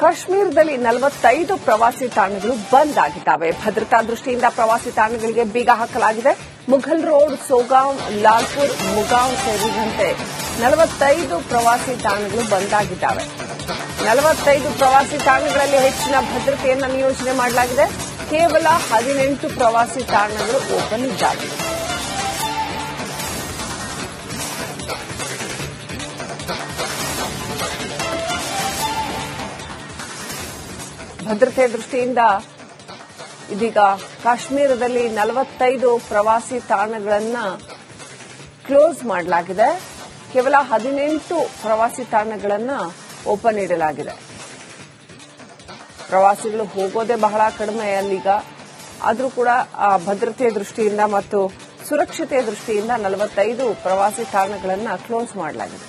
ಕಾಶ್ಮೀರದಲ್ಲಿ ನಲವತ್ತೈದು ಪ್ರವಾಸಿ ತಾಣಗಳು ಬಂದ್ ಆಗಿದ್ದಾವೆ. ಭದ್ರತಾ ದೃಷ್ಟಿಯಿಂದ ಪ್ರವಾಸಿ ತಾಣಗಳಿಗೆ ಬೀಗ ಹಾಕಲಾಗಿದೆ. ಮುಘಲ್ ರೋಡ್, ಸೋಗಾಂವ್, ಲಾಲ್ಪುರ್ ಮುಗಾಂ ಸೇರಿದಂತೆ ನಲವತ್ತೈದು ಪ್ರವಾಸಿ ತಾಣಗಳು ಬಂದ್ ಆಗಿದ್ದಾವೆ. ನಲವತ್ತೈದು ಪ್ರವಾಸಿ ತಾಣಗಳಲ್ಲಿ ಹೆಚ್ಚಿನ ಭದ್ರತೆಯನ್ನು ನಿಯೋಜನೆ ಮಾಡಲಾಗಿದೆ. ಕೇವಲ ಹದಿನೆಂಟು ಪ್ರವಾಸಿ ತಾಣಗಳು ಓಪನ್ ಇದ್ದಾವೆ. ಭದ್ರತೆ ದೃಷ್ಟಿಯಿಂದ ಇದೀಗ ಕಾಶ್ಮೀರದಲ್ಲಿ ನಲವತ್ತೈದು ಪ್ರವಾಸಿ ತಾಣಗಳನ್ನ ಕ್ಲೋಸ್ ಮಾಡಲಾಗಿದೆ. ಕೇವಲ ಹದಿನೆಂಟು ಪ್ರವಾಸಿ ತಾಣಗಳನ್ನ ಓಪನ್ ಇಡಲಾಗಿದೆ. ಪ್ರವಾಸಿಗಳು ಹೋಗೋದೇ ಬಹಳ ಕಡಿಮೆ ಅಲ್ಲೀಗ ಆದರೂ ಕೂಡ ಭದ್ರತೆ ದೃಷ್ಟಿಯಿಂದ ಮತ್ತು ಸುರಕ್ಷತೆಯ ದೃಷ್ಟಿಯಿಂದ ನಲವತ್ತೈದು ಪ್ರವಾಸಿ ತಾಣಗಳನ್ನ ಕ್ಲೋಸ್ ಮಾಡಲಾಗಿದೆ.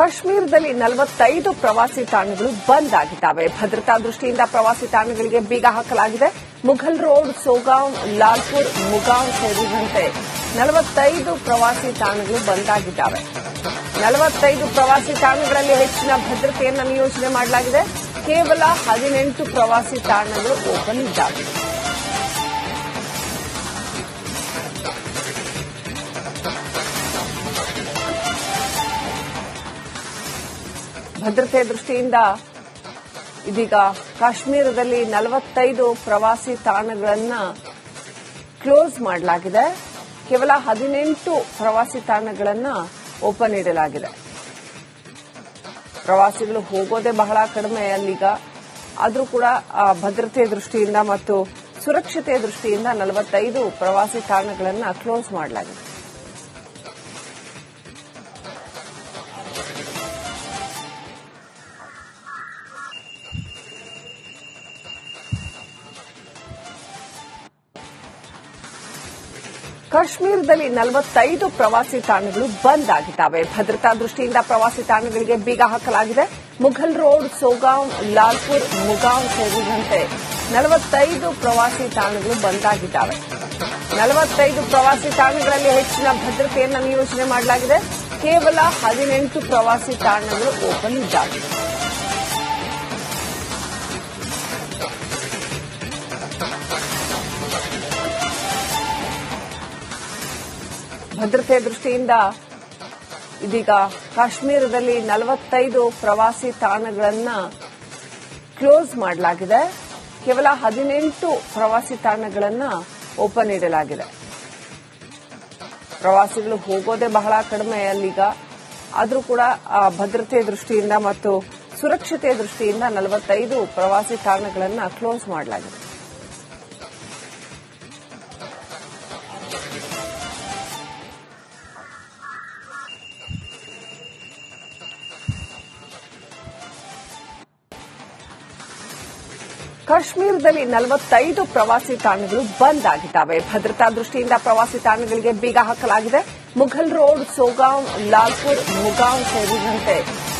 ಕಾಶ್ಮೀರದಲ್ಲಿ ನಲವತ್ತೈದು ಪ್ರವಾಸಿ ತಾಣಗಳು ಬಂದ್ ಆಗಿದ್ದಾವೆ. ಭದ್ರತಾ ದೃಷ್ಟಿಯಿಂದ ಪ್ರವಾಸಿ ತಾಣಗಳಿಗೆ ಬೀಗ ಹಾಕಲಾಗಿದೆ. ಮುಘಲ್ ರೋಡ್, ಸೋಗಾಂವ್, ಲಾಲ್ಪುರ್, ಮುಗಾಂವ್ ಸೇರಿದಂತೆ ನಲವತ್ತೈದು ಪ್ರವಾಸಿ ತಾಣಗಳು ಬಂದ್ ಆಗಿದ್ದಾವೆ. ನಲವತ್ತೈದು ಪ್ರವಾಸಿ ತಾಣಗಳಲ್ಲಿ ಹೆಚ್ಚಿನ ಭದ್ರತೆಯನ್ನು ನಿಯೋಜನೆ ಮಾಡಲಾಗಿದೆ. ಕೇವಲ ಹದಿನೆಂಟು ಪ್ರವಾಸಿ ತಾಣಗಳು ಓಪನ್ ಇದ್ದಾವೆ. ಭದ್ರತೆ ದೃಷ್ಟಿಯಿಂದ ಇದೀಗ ಕಾಶ್ಮೀರದಲ್ಲಿ ನಲವತ್ತೈದು ಪ್ರವಾಸಿ ತಾಣಗಳನ್ನ ಕ್ಲೋಸ್ ಮಾಡಲಾಗಿದೆ. ಕೇವಲ ಹದಿನೆಂಟು ಪ್ರವಾಸಿ ತಾಣಗಳನ್ನ ಓಪನ್ ಇಡಲಾಗಿದೆ. ಪ್ರವಾಸಿಗಳು ಹೋಗೋದೇ ಬಹಳ ಕಡಿಮೆ ಅಲ್ಲಿಗ. ಆದರೂ ಕೂಡ ಭದ್ರತೆ ದೃಷ್ಟಿಯಿಂದ ಮತ್ತು ಸುರಕ್ಷತೆಯ ದೃಷ್ಟಿಯಿಂದ ನಲವತ್ತೈದು ಪ್ರವಾಸಿ ತಾಣಗಳನ್ನು ಕ್ಲೋಸ್ ಮಾಡಲಾಗಿದೆ. ಕಾಶ್ಮೀರದಲ್ಲಿ ನಲವತ್ತೈದು ಪ್ರವಾಸಿ ತಾಣಗಳು ಬಂದ್ ಆಗಿದ್ದಾವೆ. ಭದ್ರತಾ ದೃಷ್ಟಿಯಿಂದ ಪ್ರವಾಸಿ ತಾಣಗಳಿಗೆ ಬೀಗ ಹಾಕಲಾಗಿದೆ. ಮುಘಲ್ ರೋಡ್ ಸೋಗಾಂವ್ ಲಾಲ್ಪುರ್, ಮುಗಾಂವ್ ಸೇರಿದಂತೆ ನಲವತ್ತೈದು ಪ್ರವಾಸಿ ತಾಣಗಳು ಬಂದ್ ಆಗಿದ್ದಾವೆ. ನಲವತ್ತೈದು ಪ್ರವಾಸಿ ತಾಣಗಳಲ್ಲಿ ಹೆಚ್ಚಿನ ಭದ್ರತೆಯನ್ನು ನಿಯೋಜನೆ ಮಾಡಲಾಗಿದೆ. ಕೇವಲ ಹದಿನೆಂಟು ಪ್ರವಾಸಿ ತಾಣಗಳು ಓಪನ್ ಇದ್ದಾವೆ. ಭದ್ರತೆ ದೃಷ್ಟಿಯಿಂದ ಇದೀಗ ಕಾಶ್ಮೀರದಲ್ಲಿ ನಲವತ್ತೈದು ಪ್ರವಾಸಿ ತಾಣಗಳನ್ನ ಕ್ಲೋಸ್ ಮಾಡಲಾಗಿದೆ. ಕೇವಲ ಹದಿನೆಂಟು ಪ್ರವಾಸಿ ತಾಣಗಳನ್ನ ಓಪನ್ ಇಡಲಾಗಿದೆ. ಪ್ರವಾಸಿಗಳು ಹೋಗೋದೇ ಬಹಳ ಕಡಿಮೆ ಅಲ್ಲೀಗ. ಆದರೂ ಕೂಡ ಭದ್ರತೆ ದೃಷ್ಟಿಯಿಂದ ಮತ್ತು ಸುರಕ್ಷತೆಯ ದೃಷ್ಟಿಯಿಂದ ನಲವತ್ತೈದು ಪ್ರವಾಸಿ ತಾಣಗಳನ್ನ ಕ್ಲೋಸ್ ಮಾಡಲಾಗಿದೆ. ಕಾಶ್ಮೀರದಲ್ಲಿ ನಲವತ್ತೈದು ಪ್ರವಾಸಿ ತಾಣಗಳು ಬಂದ್ ಆಗಿದ್ದಾವೆ. ಭದ್ರತಾ ದೃಷ್ಟಿಯಿಂದ ಪ್ರವಾಸಿ ತಾಣಗಳಿಗೆ ಬೀಗ ಹಾಕಲಾಗಿದೆ. ಮುಘಲ್ ರೋಡ್, ಸೋಗಾಂ, ಲಾಲ್ಪುರ್ ಮುಗಾಂ ಸೇರಿದಂತೆ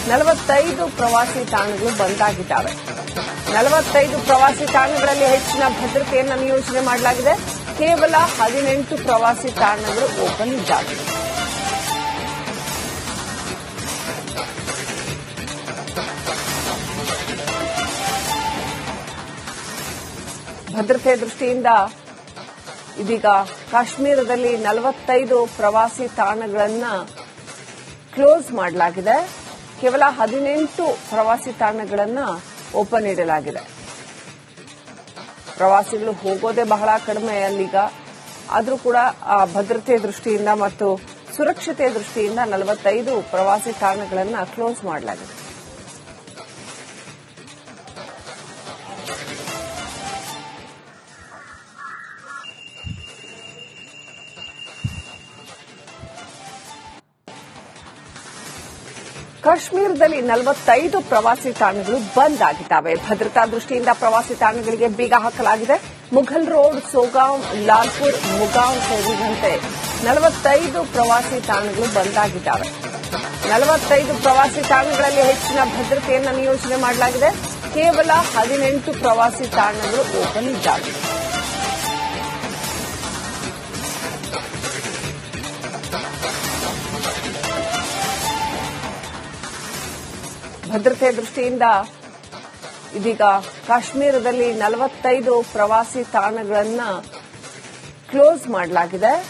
ನಲವತ್ತೈದು ಪ್ರವಾಸಿ ತಾಣಗಳು ಬಂದ್ ಆಗಿದ್ದಾವೆ. ನಲವತ್ತೈದು ಪ್ರವಾಸಿ ತಾಣಗಳಲ್ಲಿ ಹೆಚ್ಚಿನ ಭದ್ರತೆಯನ್ನು ನಿಯೋಜನೆ ಮಾಡಲಾಗಿದೆ. ಕೇವಲ ಹದಿನೆಂಟು ಪ್ರವಾಸಿ ತಾಣಗಳು ಓಪನ್ ಇದ್ದಾವೆ. ಭದ್ರತೆ ದೃಷ್ಟಿಯಿಂದ ಇದೀಗ ಕಾಶ್ಮೀರದಲ್ಲಿ ನಲವತ್ತೈದು ಪ್ರವಾಸಿ ತಾಣಗಳನ್ನ ಕ್ಲೋಸ್ ಮಾಡಲಾಗಿದೆ. ಕೇವಲ ಹದಿನೆಂಟು ಪ್ರವಾಸಿ ತಾಣಗಳನ್ನ ಓಪನ್ ಇಡಲಾಗಿದೆ. ಪ್ರವಾಸಿಗಳು ಹೋಗೋದೇ ಬಹಳ ಕಡಿಮೆ ಅಲ್ಲೀಗ. ಆದರೂ ಕೂಡ ಆ ಭದ್ರತೆ ದೃಷ್ಟಿಯಿಂದ ಮತ್ತು ಸುರಕ್ಷತೆಯ ದೃಷ್ಟಿಯಿಂದ ನಲವತ್ತೈದು ಪ್ರವಾಸಿ ತಾಣಗಳನ್ನು ಕ್ಲೋಸ್ ಮಾಡಲಾಗಿದೆ. ಕಾಶ್ಮೀರದಲ್ಲಿ ನಲವತ್ತೈದು ಪ್ರವಾಸಿ ತಾಣಗಳು ಬಂದ್ ಆಗಿದ್ದಾವೆ. ಭದ್ರತಾ ದೃಷ್ಟಿಯಿಂದ ಪ್ರವಾಸಿ ತಾಣಗಳಿಗೆ ಬೀಗ ಹಾಕಲಾಗಿದೆ. ಮುಘಲ್ ರೋಡ್ ಸೋಗಾಂವ್ ಲಾಲ್ಪುರ್, ಮುಗಾಂವ್ ಸೇರಿದಂತೆ ನಲವತ್ತೈದು ಪ್ರವಾಸಿ ತಾಣಗಳು ಬಂದ್ ಆಗಿದ್ದಾವೆ. ನಲವತ್ತೈದು ಪ್ರವಾಸಿ ತಾಣಗಳಲ್ಲಿ ಹೆಚ್ಚಿನ ಭದ್ರತೆಯನ್ನು ನಿಯೋಜನೆ ಮಾಡಲಾಗಿದೆ. ಕೇವಲ ಹದಿನೆಂಟು ಪ್ರವಾಸಿ ತಾಣಗಳು ಓಪನ್ ಇದ್ದಾವೆ. ಭದ್ರತೆ ದೃಷ್ಟಿಯಿಂದ ಇದೀಗ ಕಾಶ್ಮೀರದಲ್ಲಿ ನಲವತ್ತೈದು ಪ್ರವಾಸಿ ತಾಣಗಳನ್ನ ಕ್ಲೋಸ್ ಮಾಡಲಾಗಿದೆ.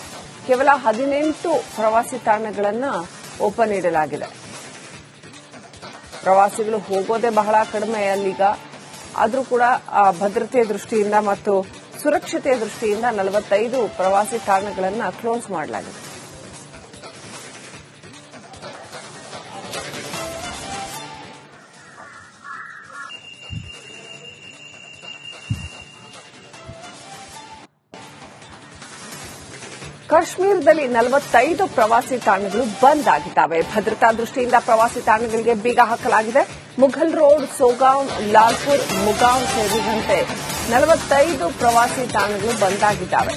ಕೇವಲ ಹದಿನೆಂಟು ಪ್ರವಾಸಿ ತಾಣಗಳನ್ನ ಓಪನ್ ಇಡಲಾಗಿದೆ. ಪ್ರವಾಸಿಗಳು ಹೋಗೋದೇ ಬಹಳ ಕಡಿಮೆ ಅಲ್ಲೀಗ. ಆದರೂ ಕೂಡ ಭದ್ರತೆ ದೃಷ್ಟಿಯಿಂದ ಮತ್ತು ಸುರಕ್ಷತೆಯ ದೃಷ್ಟಿಯಿಂದ ನಲವತ್ತೈದು ಪ್ರವಾಸಿ ತಾಣಗಳನ್ನು ಕ್ಲೋಸ್ ಮಾಡಲಾಗಿದೆ. ಕಾಶ್ಮೀರದಲ್ಲಿ ನಲವತ್ತೈದು ಪ್ರವಾಸಿ ತಾಣಗಳು ಬಂದ್ ಆಗಿದ್ದಾವೆ. ಭದ್ರತಾ ದೃಷ್ಟಿಯಿಂದ ಪ್ರವಾಸಿ ತಾಣಗಳಿಗೆ ಬೀಗ ಹಾಕಲಾಗಿದೆ. ಮುಘಲ್ ರೋಡ್ ಸೋಗಾಂ ಲಾಲ್ಪುರ್ ಮುಗಾಂ ಸೇರಿದಂತೆ ನಲವತ್ತೈದು ಪ್ರವಾಸಿ ತಾಣಗಳು ಬಂದ್ ಆಗಿದ್ದಾವೆ.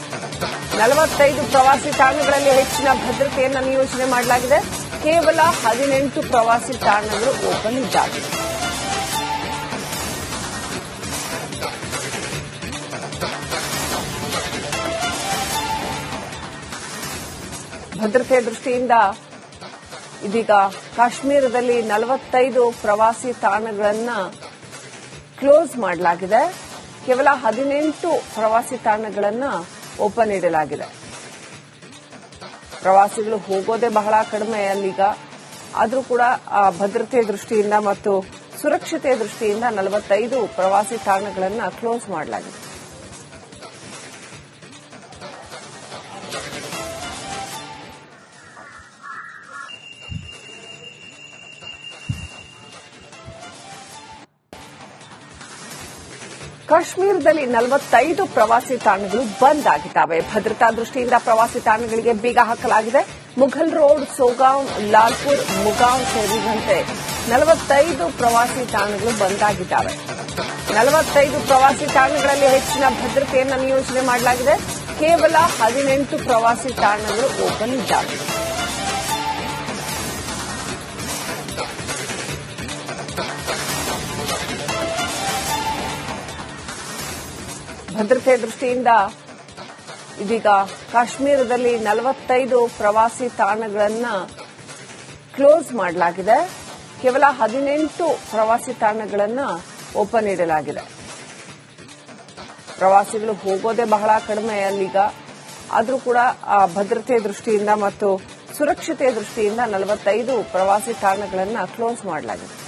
ನಲವತ್ತೈದು ಪ್ರವಾಸಿ ತಾಣಗಳಲ್ಲಿ ಹೆಚ್ಚಿನ ಭದ್ರತೆಯನ್ನು ನಿಯೋಜನೆ ಮಾಡಲಾಗಿದೆ. ಕೇವಲ ಹದಿನೆಂಟು ಪ್ರವಾಸಿ ತಾಣಗಳು ಓಪನ್ ಇದ್ದಾವೆ. ಭದ್ರತೆ ದೃಷ್ಟಿಯಿಂದ ಇದೀಗ ಕಾಶ್ಮೀರದಲ್ಲಿ ನಲವತ್ತೈದು ಪ್ರವಾಸಿ ತಾಣಗಳನ್ನ ಕ್ಲೋಸ್ ಮಾಡಲಾಗಿದೆ. ಕೇವಲ ಹದಿನೆಂಟು ಪ್ರವಾಸಿ ತಾಣಗಳನ್ನ ಓಪನ್ ಇಡಲಾಗಿದೆ. ಪ್ರವಾಸಿಗಳು ಹೋಗೋದೇ ಬಹಳ ಕಡಿಮೆ ಅಲ್ಲೀಗ. ಆದರೂ ಕೂಡ ಭದ್ರತೆ ದೃಷ್ಟಿಯಿಂದ ಮತ್ತು ಸುರಕ್ಷತೆಯ ದೃಷ್ಟಿಯಿಂದ ನಲವತ್ತೈದು ಪ್ರವಾಸಿ ತಾಣಗಳನ್ನು ಕ್ಲೋಸ್ ಮಾಡಲಾಗಿದೆ. ಕಾಶ್ಮೀರದಲ್ಲಿ ನಲವತ್ತೈದು ಪ್ರವಾಸಿ ತಾಣಗಳು ಬಂದ್ ಆಗಿದ್ದಾವೆ. ಭದ್ರತಾ ದೃಷ್ಟಿಯಿಂದ ಪ್ರವಾಸಿ ತಾಣಗಳಿಗೆ ಬೀಗ ಹಾಕಲಾಗಿದೆ. ಮುಘಲ್ ರೋಡ್, ಸೋಗಾಂವ್, ಲಾಲ್ಪುರ್, ಮುಗಾಂವ್ ಸೇರಿದಂತೆ ನಲವತ್ತೈದು ಪ್ರವಾಸಿ ತಾಣಗಳು ಬಂದ್ ಆಗಿದ್ದಾವೆ. ನಲವತ್ತೈದು ಪ್ರವಾಸಿ ತಾಣಗಳಲ್ಲಿ ಹೆಚ್ಚಿನ ಭದ್ರತೆಯನ್ನು ನಿಯೋಜನೆ ಮಾಡಲಾಗಿದೆ. ಕೇವಲ ಹದಿನೆಂಟು ಪ್ರವಾಸಿ ತಾಣಗಳು ಓಪನ್ ಇದ್ದಾವೆ. ಭದ್ರತೆ ದೃಷ್ಟಿಯಿಂದ ಇದೀಗ ಕಾಶ್ಮೀರದಲ್ಲಿ ನಲವತ್ತೈದು ಪ್ರವಾಸಿ ತಾಣಗಳನ್ನ ಕ್ಲೋಸ್ ಮಾಡಲಾಗಿದೆ. ಕೇವಲ ಹದಿನೆಂಟು ಪ್ರವಾಸಿ ತಾಣಗಳನ್ನು ಓಪನ್ ಇಡಲಾಗಿದೆ. ಪ್ರವಾಸಿಗಳು ಹೋಗೋದೇ ಬಹಳ ಕಡಿಮೆ ಅಲ್ಲಿಗ. ಆದರೂ ಕೂಡ ಆ ಭದ್ರತೆ ದೃಷ್ಟಿಯಿಂದ ಮತ್ತು ಸುರಕ್ಷತೆಯ ದೃಷ್ಟಿಯಿಂದ ನಲವತ್ತೈದು ಪ್ರವಾಸಿ ತಾಣಗಳನ್ನು ಕ್ಲೋಸ್ ಮಾಡಲಾಗಿದೆ.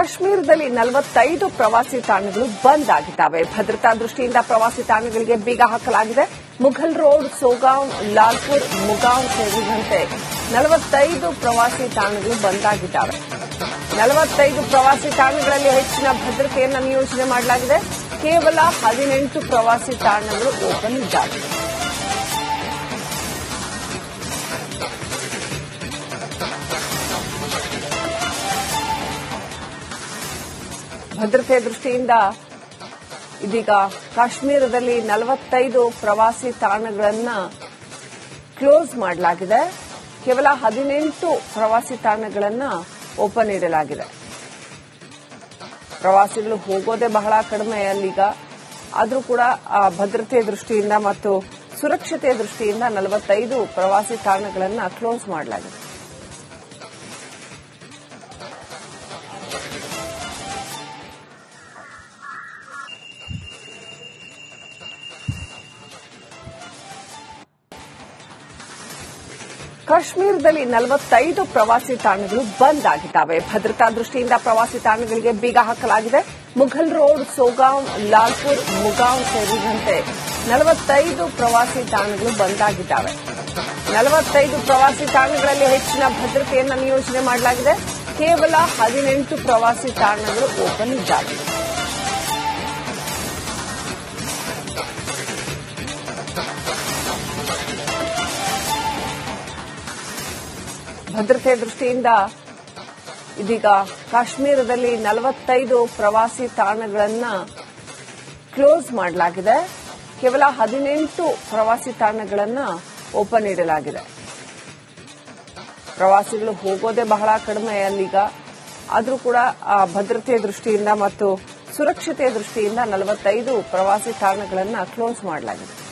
ಕಾಶ್ಮೀರದಲ್ಲಿ ನಲವತ್ತೈದು ಪ್ರವಾಸಿ ತಾಣಗಳು ಬಂದ್ ಆಗಿದ್ದಾವೆ. ಭದ್ರತಾ ದೃಷ್ಟಿಯಿಂದ ಪ್ರವಾಸಿ ತಾಣಗಳಿಗೆ ಬೀಗ ಹಾಕಲಾಗಿದೆ. ಮುಘಲ್ ರೋಡ್ ಸೋಗಾಂವ್ ಲಾಲ್ಪುರ್, ಮುಗಾಂವ್ ಸೇರಿದಂತೆ ನಲವತ್ತೈದು ಪ್ರವಾಸಿ ತಾಣಗಳು ಬಂದ್ ಆಗಿದ್ದಾವೆ. ನಲವತ್ತೈದು ಪ್ರವಾಸಿ ತಾಣಗಳಲ್ಲಿ ಹೆಚ್ಚಿನ ಭದ್ರತೆಯನ್ನು ನಿಯೋಜನೆ ಮಾಡಲಾಗಿದೆ. ಕೇವಲ ಹದಿನೆಂಟು ಪ್ರವಾಸಿ ತಾಣಗಳು ಓಪನ್ ಇದ್ದಾವೆ. ಭದ್ರತೆ ದೃಷ್ಟಿಯಿಂದ ಇದೀಗ ಕಾಶ್ಮೀರದಲ್ಲಿ ನಲವತ್ತೈದು ಪ್ರವಾಸಿ ತಾಣಗಳನ್ನ ಕ್ಲೋಸ್ ಮಾಡಲಾಗಿದೆ. ಕೇವಲ ಹದಿನೆಂಟು ಪ್ರವಾಸಿ ತಾಣಗಳನ್ನ ಓಪನ್ ಇಡಲಾಗಿದೆ. ಪ್ರವಾಸಿಗಳು ಹೋಗೋದೇ ಬಹಳ ಕಡಿಮೆ ಅಲ್ಲೀಗ. ಆದರೂ ಕೂಡ ಭದ್ರತೆ ದೃಷ್ಟಿಯಿಂದ ಮತ್ತು ಸುರಕ್ಷತೆಯ ದೃಷ್ಟಿಯಿಂದ ನಲವತ್ತೈದು ಪ್ರವಾಸಿ ತಾಣಗಳನ್ನು ಕ್ಲೋಸ್ ಮಾಡಲಾಗಿದೆ. ಕಾಶ್ಮೀರದಲ್ಲಿ ನಲವತ್ತೈದು ಪ್ರವಾಸಿ ತಾಣಗಳು ಬಂದ್ ಆಗಿದ್ದಾವೆ. ಭದ್ರತಾ ದೃಷ್ಟಿಯಿಂದ ಪ್ರವಾಸಿ ತಾಣಗಳಿಗೆ ಬೀಗ ಹಾಕಲಾಗಿದೆ. ಮುಘಲ್ ರೋಡ್ ಸೋಗಾಂ ಲಾಲ್ಪುರ್ ಮುಗಾಂ ಸೇರಿದಂತೆ ನಲವತ್ತೈದು ಪ್ರವಾಸಿ ತಾಣಗಳು ಬಂದ್ ಆಗಿದ್ದಾವೆ. ನಲವತ್ತೈದು ಪ್ರವಾಸಿ ತಾಣಗಳಲ್ಲಿ ಹೆಚ್ಚಿನ ಭದ್ರತೆಯನ್ನು ನಿಯೋಜನೆ ಮಾಡಲಾಗಿದೆ. ಕೇವಲ ಹದಿನೆಂಟು ಪ್ರವಾಸಿ ತಾಣಗಳು ಓಪನ್ ಇದ್ದಾವೆ. ಭದ್ರತೆ ದೃಷ್ಟಿಯಿಂದ ಇದೀಗ ಕಾಶ್ಮೀರದಲ್ಲಿ ನಲವತ್ತೈದು ಪ್ರವಾಸಿ ತಾಣಗಳನ್ನ ಕ್ಲೋಸ್ ಮಾಡಲಾಗಿದೆ. ಕೇವಲ ಹದಿನೆಂಟು ಪ್ರವಾಸಿ ತಾಣಗಳನ್ನು ಓಪನ್ ಇಡಲಾಗಿದೆ. ಪ್ರವಾಸಿಗಳು ಹೋಗೋದೇ ಬಹಳ ಕಡಿಮೆ ಅಲ್ಲೀಗ. ಆದರೂ ಕೂಡ ಆ ಭದ್ರತೆಯ ದೃಷ್ಟಿಯಿಂದ ಮತ್ತು ಸುರಕ್ಷತೆಯ ದೃಷ್ಟಿಯಿಂದ ನಲವತ್ತೈದು ಪ್ರವಾಸಿ ತಾಣಗಳನ್ನು ಕ್ಲೋಸ್ ಮಾಡಲಾಗಿದೆ.